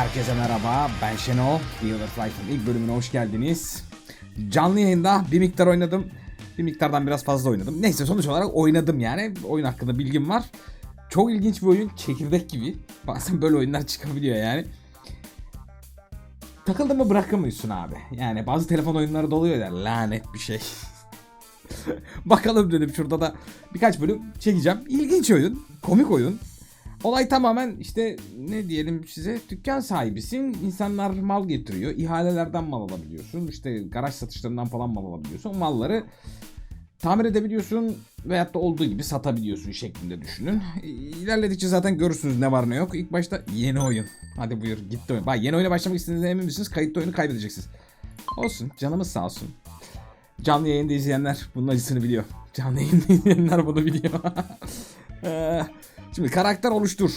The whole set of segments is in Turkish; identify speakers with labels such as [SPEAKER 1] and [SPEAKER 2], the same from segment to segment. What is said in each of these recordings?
[SPEAKER 1] Herkese merhaba, ben Şenol. Wheel of Life'ın ilk bölümüne hoş geldiniz. Canlı yayında bir miktar oynadım. Bir miktardan biraz fazla oynadım. Neyse sonuç olarak oynadım yani. Oyun hakkında bilgim var. Çok ilginç bir oyun, çekirdek gibi. Bazen böyle oyunlar çıkabiliyor yani. Takıldın mı bırakamıyorsun abi. Yani bazı telefon oyunları doluyor ya lanet bir şey. Bakalım dedim şurada da birkaç bölüm çekeceğim. İlginç oyun, komik oyun. Olay tamamen işte ne diyelim size dükkan sahibisin. insanlar mal getiriyor. ihalelerden mal alabiliyorsun. işte garaj satışlarından falan mal alabiliyorsun. Malları tamir edebiliyorsun veyahut da olduğu gibi satabiliyorsun şeklinde düşünün. İlerledikçe zaten görürsünüz ne var ne yok. İlk başta yeni oyun. Hadi buyur gitti oyun. Bak yeni oyuna başlamak istediğinizde emin misiniz? Kayıtlı oyunu kaybedeceksiniz. Olsun canımız sağ olsun. Canlı yayında izleyenler bunun acısını biliyor. Canlı yayında izleyenler bunu biliyor. Şimdi karakter oluştur.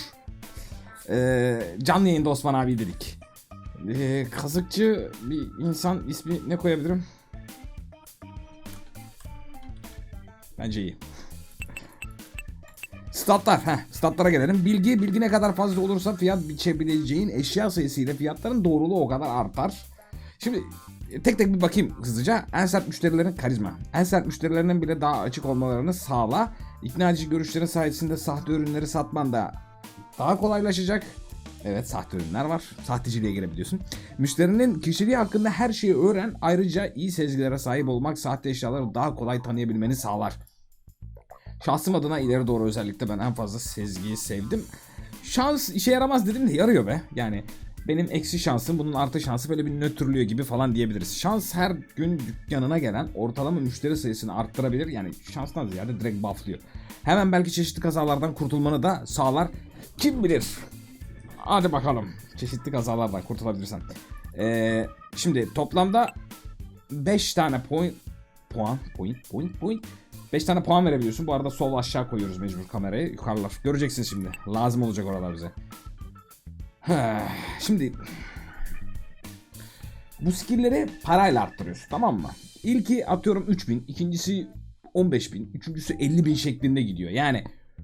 [SPEAKER 1] Ee, canlı yayında Osman abi dedik. Ee, kazıkçı bir insan ismi ne koyabilirim? Bence iyi. Statlar. Heh, statlara gelelim. Bilgi, bilgi ne kadar fazla olursa fiyat biçebileceğin eşya sayısıyla fiyatların doğruluğu o kadar artar. Şimdi tek tek bir bakayım hızlıca. En sert müşterilerin karizma. En sert müşterilerinin bile daha açık olmalarını sağla. İkna edici görüşlerin sayesinde sahte ürünleri satman da daha kolaylaşacak. Evet sahte ürünler var. Sahteciliğe girebiliyorsun. Müşterinin kişiliği hakkında her şeyi öğren. Ayrıca iyi sezgilere sahip olmak sahte eşyaları daha kolay tanıyabilmeni sağlar. Şahsım adına ileri doğru özellikle ben en fazla sezgiyi sevdim. Şans işe yaramaz dedim de yarıyor be. Yani benim eksi şansım bunun artı şansı böyle bir nötrlüyor gibi falan diyebiliriz. Şans her gün dükkanına gelen ortalama müşteri sayısını arttırabilir. Yani şanstan ziyade direkt bufflıyor. Hemen belki çeşitli kazalardan kurtulmanı da sağlar. Kim bilir? Hadi bakalım. Çeşitli kazalardan kurtulabilirsen. Ee, şimdi toplamda 5 tane point puan point point point 5 tane puan verebiliyorsun. Bu arada sol aşağı koyuyoruz mecbur kamerayı. Yukarılar. Göreceksiniz şimdi. Lazım olacak oralar bize. Şimdi bu skill'leri parayla arttırıyorsun tamam mı? İlki atıyorum 3000, ikincisi 15000, üçüncüsü 50000 şeklinde gidiyor. Yani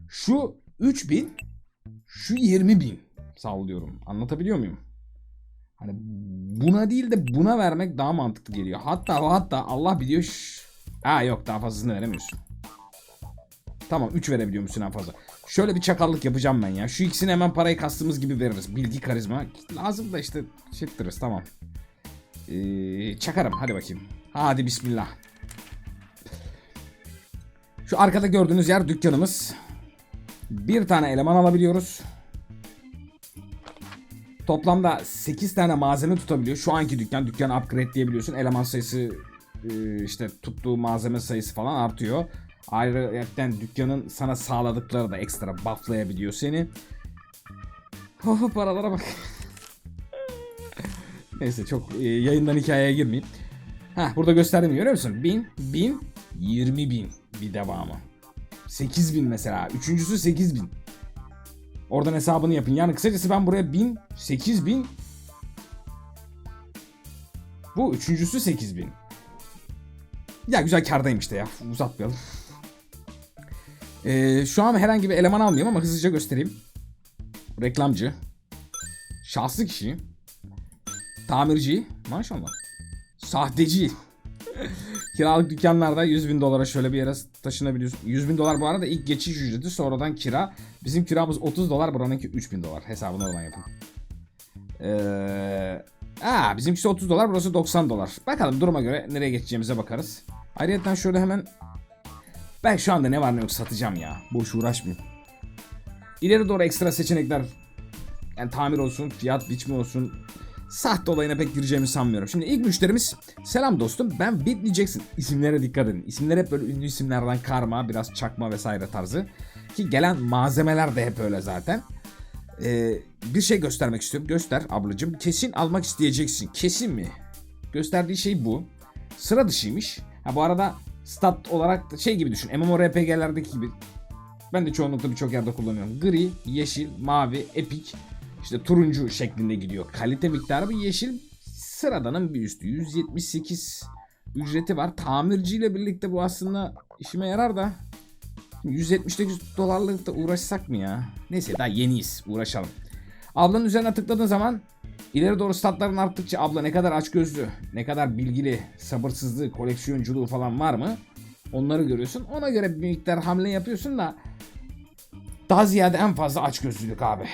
[SPEAKER 1] şu 3000, şu 20000 sallıyorum. Anlatabiliyor muyum? Hani buna değil de buna vermek daha mantıklı geliyor. Hatta hatta Allah biliyor. Şş, ha yok daha fazlasını veremiyorsun. Tamam 3 verebiliyor musun en fazla? Şöyle bir çakallık yapacağım ben ya. Şu ikisini hemen parayı kastığımız gibi veririz. Bilgi karizma. Lazım da işte şıttırız tamam. Ee, çakarım hadi bakayım. Hadi bismillah. Şu arkada gördüğünüz yer dükkanımız. Bir tane eleman alabiliyoruz. Toplamda 8 tane malzeme tutabiliyor. Şu anki dükkan dükkanı upgrade diyebiliyorsun. Eleman sayısı e, işte tuttuğu malzeme sayısı falan artıyor. Ayrıca dükkanın sana sağladıkları da ekstra bufflayabiliyor seni. Oh paralara bak. Neyse çok e, yayından hikayeye girmeyeyim. Heh, burada gösterdim görüyor musun? 1000, 1000, 20 bin bir devamı. 8000 mesela. Üçüncüsü 8000. Oradan hesabını yapın. Yani kısacası ben buraya 1000, 8000 bu üçüncüsü 8000. Ya güzel kardayım işte ya. Uzatmayalım. Ee, şu an herhangi bir eleman almıyorum ama hızlıca göstereyim. Reklamcı. Şahsı kişi. Tamirci. Maşallah. Sahteci. Kiralık dükkanlarda 100 bin dolara şöyle bir yere taşınabiliyorsun. 100 bin dolar bu arada ilk geçiş ücreti sonradan kira. Bizim kiramız 30 dolar buranınki 3 bin dolar. Hesabını oradan yapın. Ee, aa, bizimkisi 30 dolar burası 90 dolar. Bakalım duruma göre nereye geçeceğimize bakarız. Ayrıca şöyle hemen ben şu anda ne var ne yok satacağım ya. Boş uğraşmayayım. İleri doğru ekstra seçenekler yani tamir olsun, fiyat biçimi olsun. Sahte olayına pek gireceğimi sanmıyorum. Şimdi ilk müşterimiz selam dostum ben Whitney Jackson. İsimlere dikkat edin. İsimler hep böyle ünlü isimlerden karma, biraz çakma vesaire tarzı. Ki gelen malzemeler de hep öyle zaten. Ee, bir şey göstermek istiyorum. Göster ablacığım. Kesin almak isteyeceksin. Kesin mi? Gösterdiği şey bu. Sıra dışıymış. Ha bu arada stat olarak da şey gibi düşün. MMORPG'lerdeki gibi. Ben de çoğunlukla birçok yerde kullanıyorum. Gri, yeşil, mavi, epik, işte turuncu şeklinde gidiyor. Kalite miktarı bir yeşil sıradanın bir üstü. 178 ücreti var. Tamirciyle birlikte bu aslında işime yarar da 179 dolarlık da uğraşsak mı ya? Neyse daha yeniyiz. Uğraşalım. Ablanın üzerine tıkladığın zaman İleri doğru statların arttıkça abla ne kadar açgözlü, ne kadar bilgili, sabırsızlığı, koleksiyonculuğu falan var mı? Onları görüyorsun. Ona göre bir miktar hamle yapıyorsun da daha ziyade en fazla açgözlülük abi.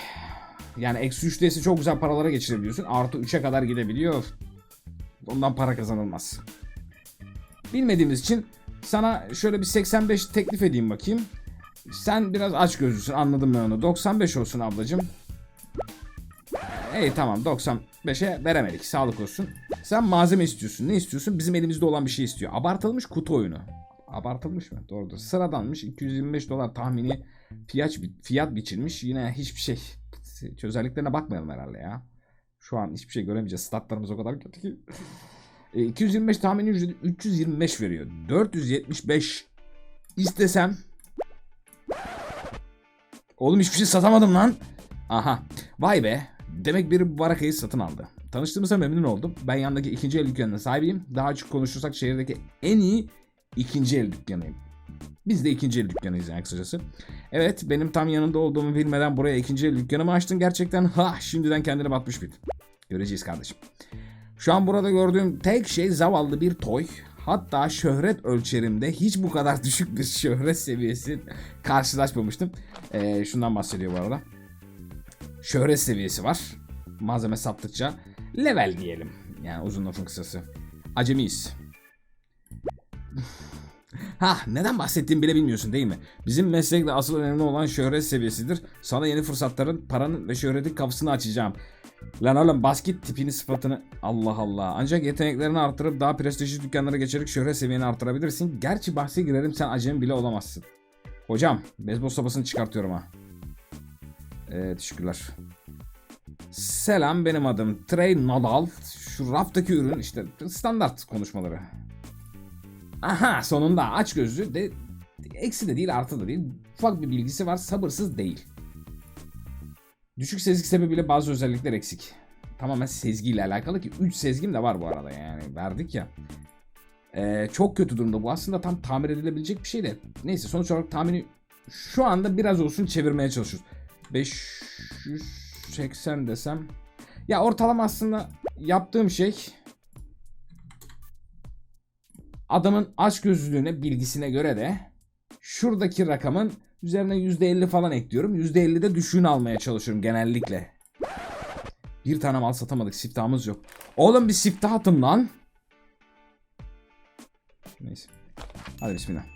[SPEAKER 1] Yani eksi 3'tesi çok güzel paralara geçirebiliyorsun. Artı 3'e kadar gidebiliyor. Ondan para kazanılmaz. Bilmediğimiz için sana şöyle bir 85 teklif edeyim bakayım. Sen biraz aç gözlüsün anladım ben onu. 95 olsun ablacım. İyi tamam 95'e veremedik sağlık olsun. Sen malzeme istiyorsun. Ne istiyorsun? Bizim elimizde olan bir şey istiyor. Abartılmış kutu oyunu. Abartılmış mı? Doğrudur. Sıradanmış. 225 dolar tahmini fiyat, fiyat biçilmiş. Yine hiçbir şey. Özelliklerine bakmayalım herhalde ya. Şu an hiçbir şey göremeyeceğiz. Statlarımız o kadar kötü ki. E, 225 tahmini ücreti 325 veriyor. 475 istesem Oğlum hiçbir şey satamadım lan. Aha. Vay be. Demek biri bu barakayı satın aldı. Tanıştığımıza memnun oldum. Ben yandaki ikinci el dükkanının sahibiyim. Daha açık konuşursak şehirdeki en iyi ikinci el dükkanıyım. Biz de ikinci el dükkanıyız yani kısacası. Evet benim tam yanında olduğumu bilmeden buraya ikinci el dükkanımı açtın gerçekten. Ha şimdiden kendini batmış bil. Göreceğiz kardeşim. Şu an burada gördüğüm tek şey zavallı bir toy. Hatta şöhret ölçerimde hiç bu kadar düşük bir şöhret seviyesi karşılaşmamıştım. Ee, şundan bahsediyor bu arada. Şöhret seviyesi var. Malzeme sattıkça level diyelim. Yani uzun lafın kısası. Acemiyiz. Ha neden bahsettiğimi bile bilmiyorsun değil mi? Bizim meslekte asıl önemli olan şöhret seviyesidir. Sana yeni fırsatların, paranın ve şöhretin kapısını açacağım. Lan oğlum basket tipini sıfatını Allah Allah. Ancak yeteneklerini artırıp daha prestijli dükkanlara geçerek şöhret seviyeni artırabilirsin. Gerçi bahse girerim sen acemi bile olamazsın. Hocam beyzbol sopasını çıkartıyorum ha. Ee, teşekkürler. Selam benim adım Trey Nadal. Şu raftaki ürün işte standart konuşmaları. Aha sonunda aç gözlü de eksi de değil artı da değil. Ufak bir bilgisi var sabırsız değil. Düşük sezgi sebebiyle bazı özellikler eksik. Tamamen sezgiyle alakalı ki 3 sezgim de var bu arada yani verdik ya. Ee, çok kötü durumda bu aslında tam tamir edilebilecek bir şey de. Neyse sonuç olarak tahmini şu anda biraz olsun çevirmeye çalışıyoruz. 580 desem. Ya ortalama aslında yaptığım şey adamın aç gözlülüğüne bilgisine göre de şuradaki rakamın üzerine %50 falan ekliyorum. %50 de düşüğünü almaya çalışıyorum genellikle. Bir tane mal satamadık. Siftahımız yok. Oğlum bir siftah atın lan. Neyse. Hadi bismillah.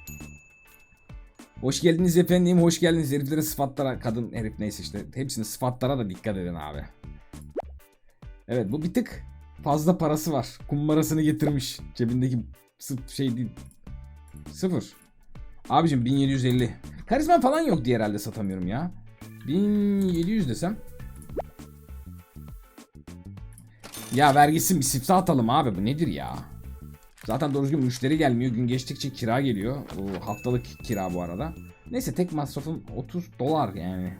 [SPEAKER 1] Hoş geldiniz efendim. Hoş geldiniz. Heriflerin sıfatlara kadın herif neyse işte. Hepsinin sıfatlara da dikkat edin abi. Evet bu bir tık fazla parası var. Kumbarasını getirmiş. Cebindeki sıf şey değil. Sıfır. Abicim 1750. Karizma falan yok diye herhalde satamıyorum ya. 1700 desem. Ya vergisi bir sifte atalım abi bu nedir ya? Zaten doğru düzgün müşteri gelmiyor. Gün geçtikçe kira geliyor. O haftalık kira bu arada. Neyse tek masrafım 30 dolar yani.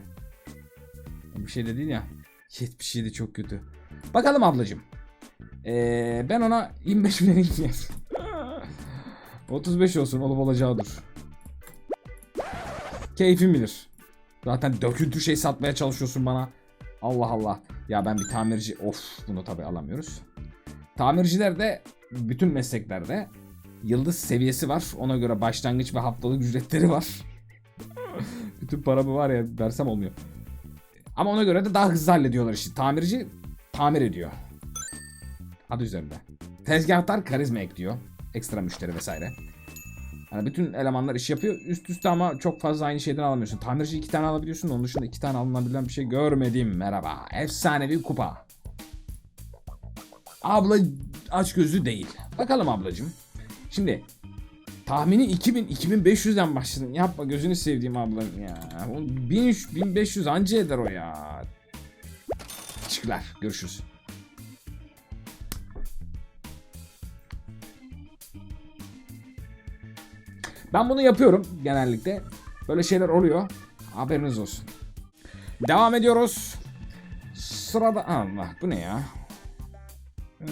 [SPEAKER 1] Bir şey de değil ya. 77 çok kötü. Bakalım ablacım. Ee, ben ona 25 bin vereyim. 35 olsun olup olacağıdır. Keyfim bilir. Zaten döküntü şey satmaya çalışıyorsun bana. Allah Allah. Ya ben bir tamirci... Of bunu tabi alamıyoruz. Tamirciler de bütün mesleklerde yıldız seviyesi var. Ona göre başlangıç ve haftalık ücretleri var. bütün paramı var ya versem olmuyor. Ama ona göre de daha hızlı hallediyorlar işi. Tamirci tamir ediyor. Adı üzerinde. Tezgahtar karizma ekliyor. Ekstra müşteri vesaire. Yani bütün elemanlar iş yapıyor. Üst üste ama çok fazla aynı şeyden alamıyorsun. Tamirci iki tane alabiliyorsun. Onun dışında iki tane alınabilen bir şey görmedim. Merhaba. Efsanevi kupa. Abla aç gözü değil. Bakalım ablacım. Şimdi tahmini 2000 2500'den başladın. Yapma gözünü sevdiğim ablam ya. 1000 1500 anca eder o ya. Teşekkürler. Görüşürüz. Ben bunu yapıyorum genellikle. Böyle şeyler oluyor. Haberiniz olsun. Devam ediyoruz. Sırada... Allah bu ne ya? Ee,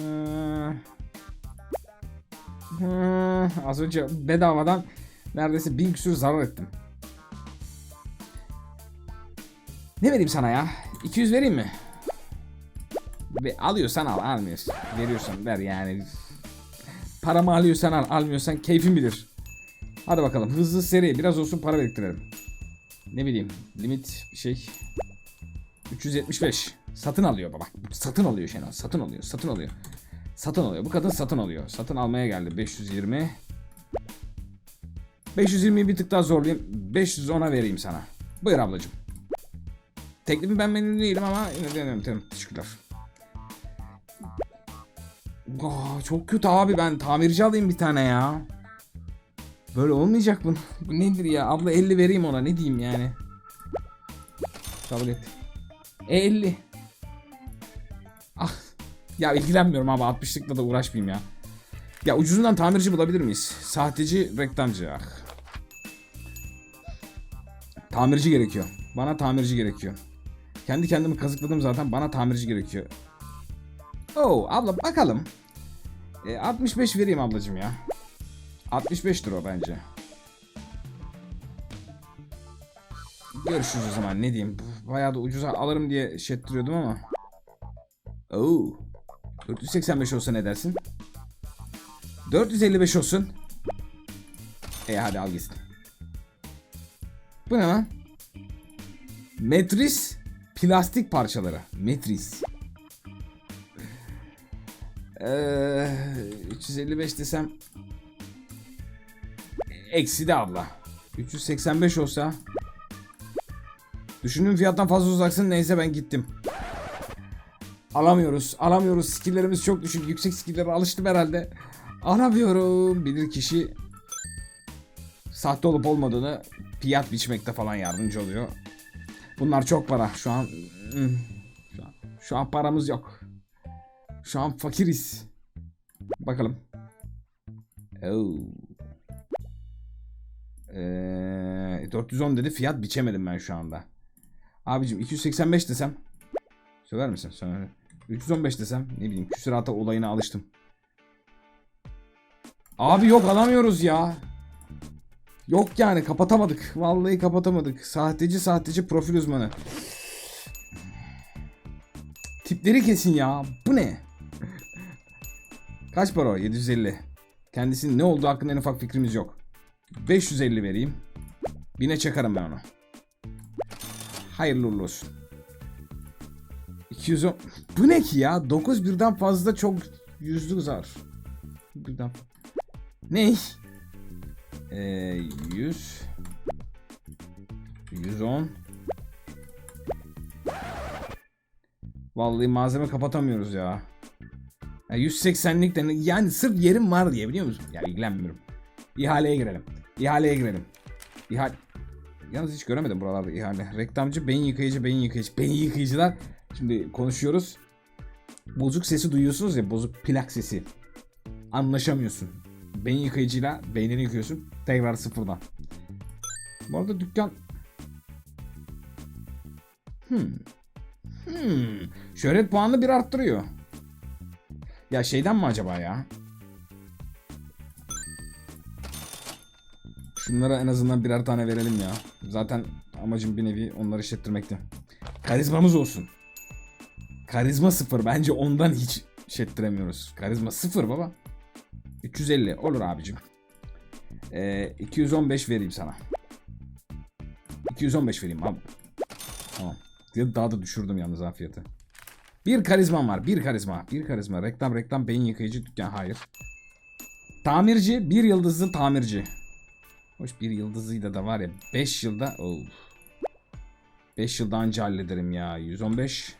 [SPEAKER 1] az önce bedavadan neredeyse bin küsür zarar ettim. Ne vereyim sana ya? 200 vereyim mi? Ve alıyorsan al, almıyorsan. Veriyorsan ver yani. Paramı alıyorsan al, almıyorsan keyfin bilir. Hadi bakalım hızlı seri biraz olsun para biriktirelim. Ne bileyim limit şey 375. Satın alıyor baba. Satın alıyor Şenol. Satın alıyor. Satın alıyor. Satın alıyor. Bu kadın satın alıyor. Satın almaya geldi. 520. 520'yi bir tık daha zorlayayım. 510'a vereyim sana. Buyur ablacığım. Teklifim ben memnun değilim ama yine de tamam. Teşekkürler. Aa, çok kötü abi ben tamirci alayım bir tane ya. Böyle olmayacak bu. Bu nedir ya? Abla 50 vereyim ona ne diyeyim yani. Kabul et. E 50. Ya ilgilenmiyorum abi 60'lıkla da uğraşmayayım ya. Ya ucuzundan tamirci bulabilir miyiz? Sahteci reklamcı. Ah. Tamirci gerekiyor. Bana tamirci gerekiyor. Kendi kendimi kazıkladım zaten. Bana tamirci gerekiyor. Oo abla bakalım. E, 65 vereyim ablacım ya. 65'tir o bence. Görüşürüz o zaman ne diyeyim. Bayağı da ucuza alırım diye şettiriyordum ama. Oo. 485 olsa ne dersin? 455 olsun. E hadi al gitsin. Bu ne lan? Metris plastik parçaları. Metris. Ee, 355 desem eksi de abla. 385 olsa Düşündüğüm fiyattan fazla uzaksın neyse ben gittim. Alamıyoruz. Alamıyoruz. Skilllerimiz çok düşük. Yüksek skillere alıştım herhalde. Alamıyorum. Bilir kişi sahte olup olmadığını fiyat biçmekte falan yardımcı oluyor. Bunlar çok para. Şu an hmm, şu an, şu an paramız yok. Şu an fakiriz. Bakalım. Oo. Ee, 410 dedi fiyat biçemedim ben şu anda. Abicim 285 desem. Söyler misin? Söyle. 315 desem ne bileyim küsurata olayına alıştım. Abi yok alamıyoruz ya. Yok yani kapatamadık. Vallahi kapatamadık. Sahteci sahteci profil uzmanı. Tipleri kesin ya. Bu ne? Kaç para o? 750. Kendisinin ne olduğu hakkında en ufak fikrimiz yok. 550 vereyim. Bine çakarım ben onu. Hayırlı olsun. 210. Bu ne ki ya? 9 birden fazla çok yüzlü zar. Birden Ne? Ee, 100 110 Vallahi malzeme kapatamıyoruz ya. ya 180'lik de yani sırf yerim var diye biliyor musun? Ya ilgilenmiyorum. İhaleye girelim. İhaleye girelim. İhale Yalnız hiç göremedim buralarda ihale. Reklamcı, beyin yıkayıcı, beyin yıkayıcı. Beyin yıkayıcılar. Şimdi konuşuyoruz. Bozuk sesi duyuyorsunuz ya, bozuk plak sesi. Anlaşamıyorsun. Beyin yıkayıcıyla beynini yıkıyorsun. Tekrar sıfırdan. Bu arada dükkan... Hmm. Hmm. Şöhret puanını bir arttırıyor. Ya şeyden mi acaba ya? Şunlara en azından birer tane verelim ya. Zaten amacım bir nevi onları işlettirmekti. Karizmamız olsun. Karizma sıfır. Bence ondan hiç işlettiremiyoruz. Karizma sıfır baba. 350 olur abicim. Ee, 215 vereyim sana. 215 vereyim abi. Tamam. Daha da düşürdüm yalnız ha fiyatı. Bir karizma var. Bir karizma. Bir karizma. Reklam reklam beyin yıkayıcı dükkan. Hayır. Tamirci. Bir yıldızlı tamirci. Hoş bir yıldızıyla da var ya 5 yılda oh. 5 yılda anca hallederim ya 115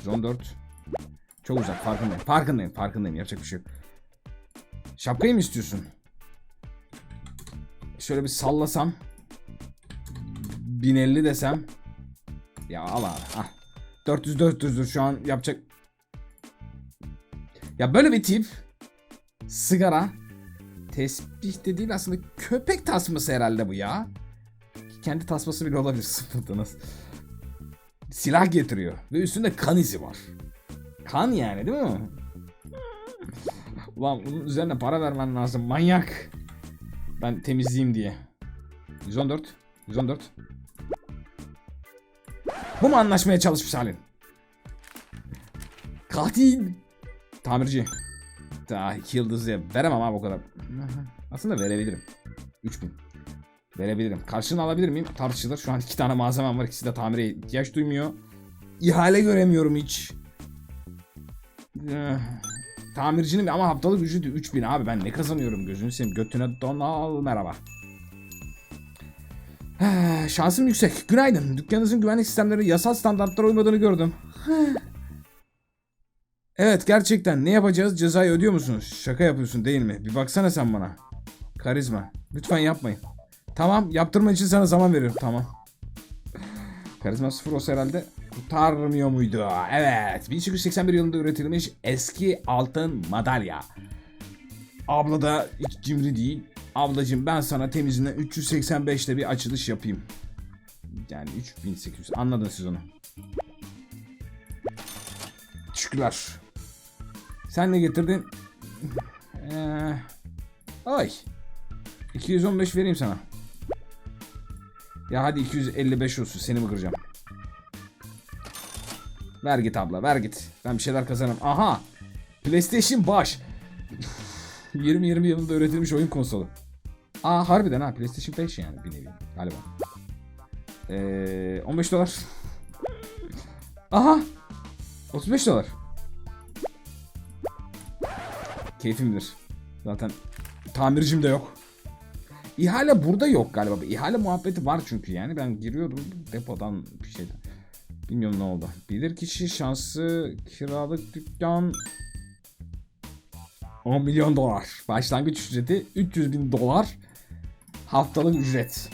[SPEAKER 1] 114 Çok uzak farkındayım farkındayım farkındayım yapacak bir şey yok Şapkayı mı istiyorsun? Şöyle bir sallasam 1050 desem Ya al abi ah. 400 400'dür şu an yapacak Ya böyle bir tip Sigara Tesbih de değil aslında köpek tasması herhalde bu ya. Kendi tasması bile olabilir sıfırda nasıl. Silah getiriyor ve üstünde kan izi var. Kan yani değil mi? Ulan bunun üzerine para vermen lazım manyak. Ben temizleyeyim diye. 114. 114. Bu mu anlaşmaya çalışmış halin? Katil. Tamirci. Daha iki yıldızlıya veremem abi o kadar. Aslında verebilirim. 3000. Verebilirim. Karşılığını alabilir miyim? Tartışılır. Şu an iki tane malzemem var. İkisi de tamire ihtiyaç duymuyor. İhale göremiyorum hiç. Eh, Tamircinin ama haftalık ücreti 3000 abi ben ne kazanıyorum gözünü seveyim götüne don al merhaba. Eh, Şansım yüksek. Günaydın. Dükkanınızın güvenlik sistemleri yasal standartlara uymadığını gördüm. Evet gerçekten ne yapacağız? Cezayı ödüyor musunuz? Şaka yapıyorsun değil mi? Bir baksana sen bana. Karizma. Lütfen yapmayın. Tamam yaptırma için sana zaman veriyorum. Tamam. Karizma sıfır olsa herhalde kurtarmıyor muydu? Evet. 1881 yılında üretilmiş eski altın madalya. Abla da hiç cimri değil. Ablacım ben sana temizinden 385'te bir açılış yapayım. Yani 3800. Anladınız siz onu. Teşekkürler. Sen ne getirdin? Ee, ay. 215 vereyim sana. Ya hadi 255 olsun seni mi kıracağım? Ver git abla ver git. Ben bir şeyler kazanırım. Aha. PlayStation baş. 2020 yılında üretilmiş oyun konsolu. Aa harbiden ha PlayStation 5 yani bir nevi galiba. Ee, 15 dolar. Aha. 35 dolar. Keyfim bilir. Zaten tamircim de yok. İhale burada yok galiba. İhale muhabbeti var çünkü yani. Ben giriyordum depodan bir şeyden. Bilmiyorum ne oldu. Bilir kişi şansı kiralık dükkan 10 milyon dolar. Başlangıç ücreti 300 bin dolar. Haftalık ücret.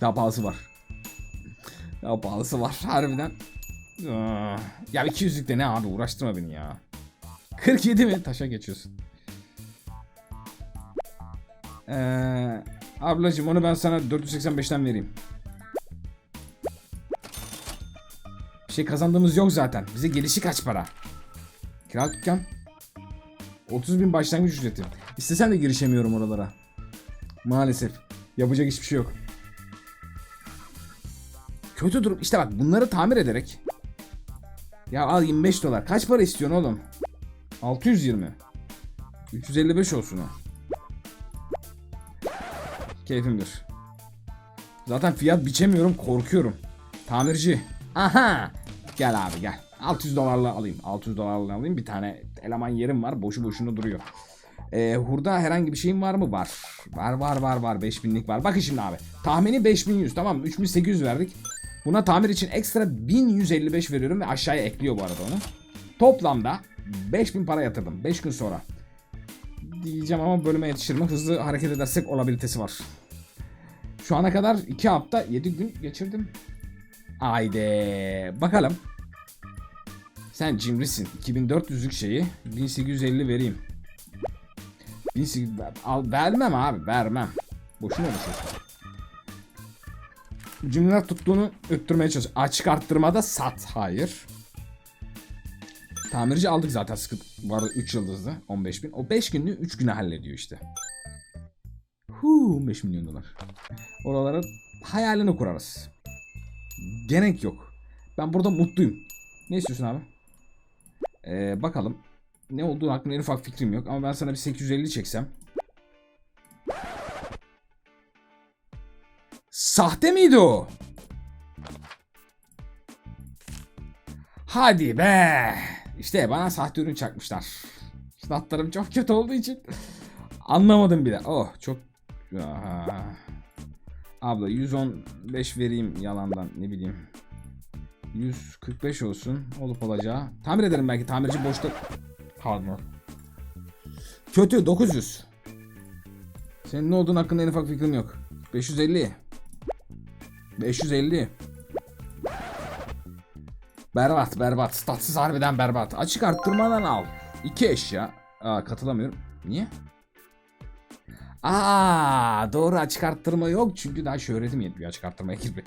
[SPEAKER 1] Daha pahalısı var. Daha pahalısı var harbiden. Ya 200'lük de ne abi uğraştırma beni ya. 47 mi? Taşa geçiyorsun. Ee, ablacım onu ben sana 485'ten vereyim. Bir şey kazandığımız yok zaten. Bize gelişi kaç para? Kiralık dükkan. 30 bin başlangıç ücreti. İstesem de girişemiyorum oralara. Maalesef. Yapacak hiçbir şey yok. Kötü durum. İşte bak bunları tamir ederek. Ya al 25 dolar. Kaç para istiyorsun oğlum? 620. 355 olsun o. Keyfimdir. Zaten fiyat biçemiyorum korkuyorum. Tamirci. Aha. Gel abi gel. 600 dolarla alayım. 600 dolarla alayım. Bir tane eleman yerim var. Boşu boşuna duruyor. Ee, hurda herhangi bir şeyin var mı? Var. Var var var var. 5000'lik var. Bakın şimdi abi. Tahmini 5100 tamam mı? 3800 verdik. Buna tamir için ekstra 1155 veriyorum ve aşağıya ekliyor bu arada onu. Toplamda 5000 para yatırdım 5 gün sonra. Diyeceğim ama bölüme yetişir mi? Hızlı hareket edersek olabilitesi var. Şu ana kadar 2 hafta 7 gün geçirdim. Haydi bakalım. Sen cimrisin. 2400'lük şeyi 1850 vereyim. 1800 al vermem abi vermem. Boşuna düşüyorsun. Cümleler tuttuğunu öttürmeye çalış. Açık arttırmada sat. Hayır. Tamirci aldık zaten sıkıntı var 3 yıldızlı 15 bin. O 5 günlüğü 3 güne hallediyor işte. Huu 15 milyon dolar. Oralara hayalini kurarız. Gerek yok. Ben burada mutluyum. Ne istiyorsun abi? Ee, bakalım. Ne olduğu hakkında en ufak fikrim yok ama ben sana bir 850 çeksem. Sahte miydi o? Hadi be. İşte bana sahte ürün çakmışlar. Statlarım çok kötü olduğu için anlamadım bile. Oh çok Abla 115 vereyim yalandan ne bileyim. 145 olsun olup olacağı. Tamir ederim belki tamirci boşta. Pardon. Kötü 900. Senin ne olduğun hakkında en ufak fikrim yok. 550. 550. Berbat berbat. Statsız harbiden berbat. Açık arttırmadan al. İki eşya. Aa katılamıyorum. Niye? Aa doğru açık arttırma yok çünkü daha şöhretim yetmiyor açık arttırmaya girmek.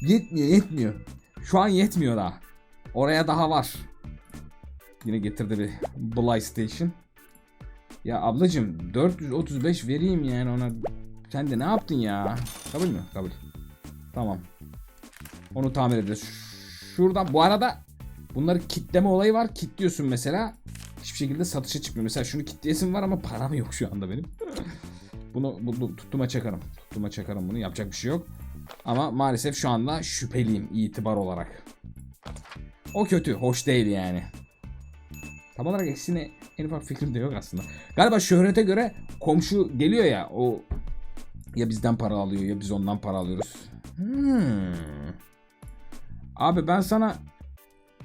[SPEAKER 1] yetmiyor yetmiyor. Şu an yetmiyor daha. Oraya daha var. Yine getirdi bir Bly Station. Ya ablacım 435 vereyim yani ona. Sen de ne yaptın ya? Kabul mü? Kabul. Tamam. Onu tamir edeceğiz. Şuradan bu arada Bunları kitleme olayı var. Kitliyorsun mesela. Hiçbir şekilde satışa çıkmıyor. Mesela şunu kitleyesim var ama param yok şu anda benim. bunu, bunu tuttuğuma çakarım. Tuttuğuma çakarım bunu. Yapacak bir şey yok. Ama maalesef şu anda şüpheliyim itibar olarak. O kötü. Hoş değil yani. Tam olarak eksine en ufak fikrim de yok aslında. Galiba şöhrete göre komşu geliyor ya o ya bizden para alıyor ya biz ondan para alıyoruz. Hmm. Abi ben sana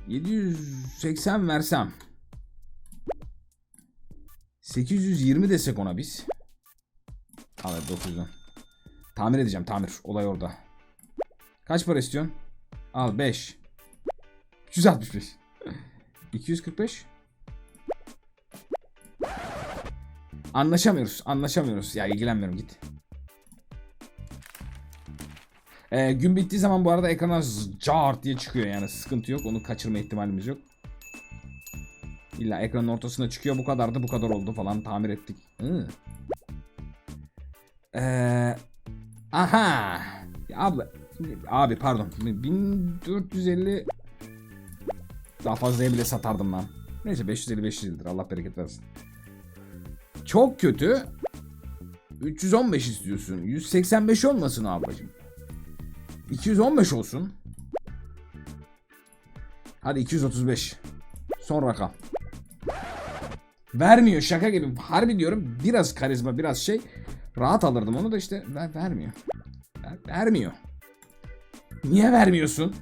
[SPEAKER 1] 780 versem 820 desek ona biz. Al hadi 910. Tamir edeceğim tamir. Olay orada. Kaç para istiyorsun? Al 5. 365. 245. Anlaşamıyoruz. Anlaşamıyoruz. Ya ilgilenmiyorum git. Ee, gün bittiği zaman bu arada ekrana cart diye çıkıyor yani sıkıntı yok. Onu kaçırma ihtimalimiz yok. İlla ekranın ortasına çıkıyor bu kadar da bu kadar oldu falan tamir ettik. Hı. Ee, aha. Ya abla. Abi pardon. 1450 daha fazlaya bile satardım lan. Neyse 550 550'dir Allah bereket versin. Çok kötü. 315 istiyorsun. 185 olmasın ablacığım. 215 olsun. Hadi 235. Son rakam. Vermiyor şaka gibi. Harbi diyorum biraz karizma biraz şey. Rahat alırdım onu da işte ver, vermiyor. Ver- vermiyor. Niye vermiyorsun?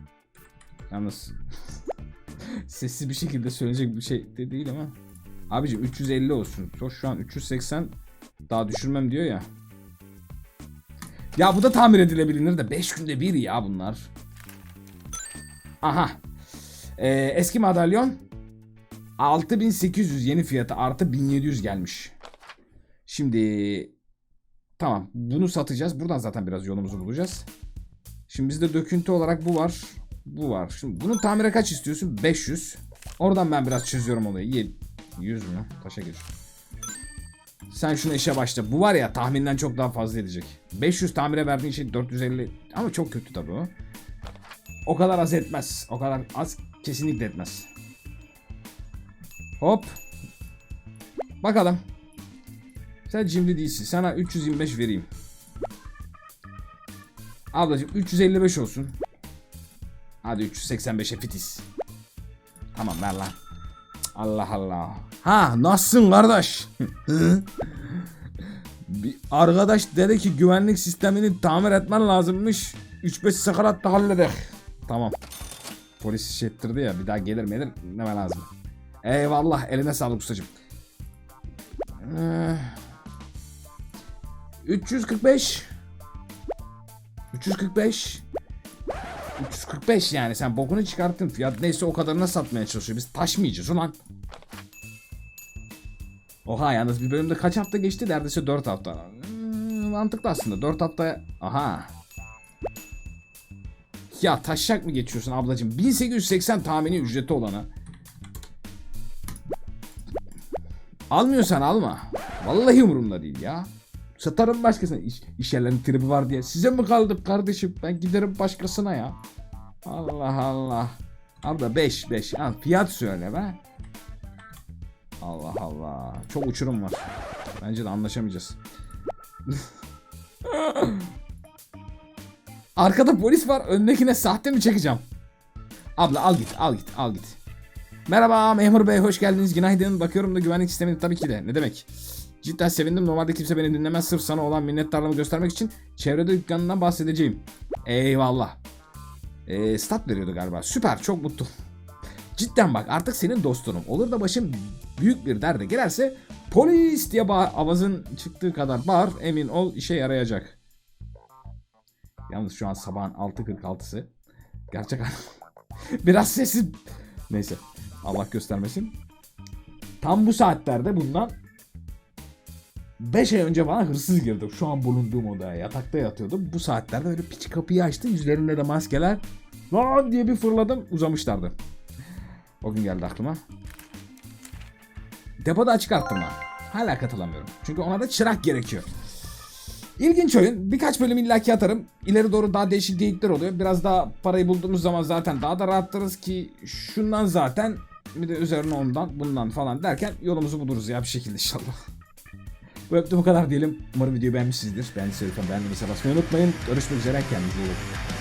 [SPEAKER 1] Yalnız sessiz bir şekilde söyleyecek bir şey de değil ama. Abicim 350 olsun. Şu an 380 daha düşürmem diyor ya. Ya bu da tamir edilebilir de 5 günde bir ya bunlar. Aha. Ee, eski madalyon 6800 yeni fiyatı artı 1700 gelmiş. Şimdi tamam bunu satacağız. Buradan zaten biraz yolumuzu bulacağız. Şimdi bizde döküntü olarak bu var. Bu var. Şimdi bunun tamire kaç istiyorsun? 500. Oradan ben biraz çözüyorum olayı. Ye- 100 mü? Taşa gir. Sen şunu işe başla. Bu var ya tahminden çok daha fazla edecek. 500 tamire verdiğin şey 450 ama çok kötü tabii o. O kadar az etmez. O kadar az kesinlikle etmez. Hop. Bakalım. Sen cimri değilsin. Sana 325 vereyim. Ablacığım 355 olsun. Hadi 385'e fitiz. Tamam ver lan. Allah Allah. Ha nasılsın kardeş? Bir arkadaş dedi ki güvenlik sistemini tamir etmen lazımmış. 3-5 sakarat da halleder. Tamam. Polis iş ettirdi ya bir daha gelir gelir neme lazım. Eyvallah eline sağlık ustacım. Ee, 345 345 345 yani sen bokunu çıkarttın fiyat neyse o kadarına satmaya çalışıyor biz taşmayacağız ulan. Oha yalnız bir bölümde kaç hafta geçti neredeyse 4 hafta. Hmm, mantıklı aslında 4 hafta aha. Ya taşak mı geçiyorsun ablacığım 1880 tahmini ücreti olana. Almıyorsan alma. Vallahi umurumda değil ya. Satarım başkasına. İş, iş yerlerinin tribi var diye. Size mi kaldık kardeşim? Ben giderim başkasına ya. Allah Allah. Abla 5 5. Al fiyat söyle be. Allah Allah. Çok uçurum var. Bence de anlaşamayacağız. Arkada polis var. Öndekine sahte mi çekeceğim? Abla al git, al git, al git. Merhaba memur bey hoş geldiniz. Günaydın. Bakıyorum da güvenlik sistemini tabii ki de. Ne demek? Cidden sevindim. Normalde kimse beni dinlemez. Sırf sana olan minnettarlığımı göstermek için çevrede dükkanından bahsedeceğim. Eyvallah. Ee, Stat veriyordu galiba. Süper çok mutlu. Cidden bak artık senin dostunum. Olur da başım büyük bir derde girerse Polis diye bağır, avazın çıktığı kadar bağır emin ol işe yarayacak. Yalnız şu an sabahın 6.46'sı Gerçek Biraz sessiz Neyse Allah göstermesin. Tam bu saatlerde bundan 5 ay önce bana hırsız girdi. Şu an bulunduğum odaya yatakta yatıyordum. Bu saatlerde böyle piç kapıyı açtı. Yüzlerinde de maskeler. Lan diye bir fırladım. Uzamışlardı. O gün geldi aklıma. Depoda açık arttırma. Hala katılamıyorum. Çünkü ona da çırak gerekiyor. İlginç oyun. Birkaç bölüm illaki atarım. İleri doğru daha değişik geyikler oluyor. Biraz daha parayı bulduğumuz zaman zaten daha da rahatlarız ki şundan zaten bir de üzerine ondan bundan falan derken yolumuzu buluruz ya bir şekilde inşallah. Bu de bu kadar diyelim. Umarım videoyu beğenmişsinizdir. Beğendiyseniz lütfen beğenmeyi basmayı unutmayın. Görüşmek üzere. Kendinize iyi bakın.